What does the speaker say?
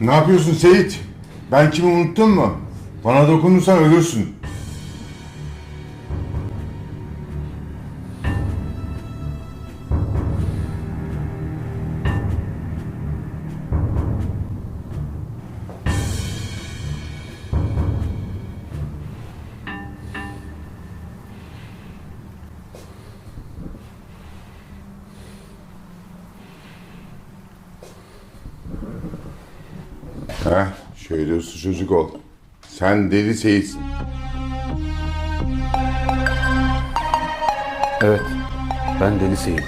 Ne yapıyorsun Seyit? Ben kimi unuttun mu? Bana dokunursan ölürsün. Heh, şöyle uslu çocuk ol. Sen deli seyitsin. Evet, ben Deli Seyit.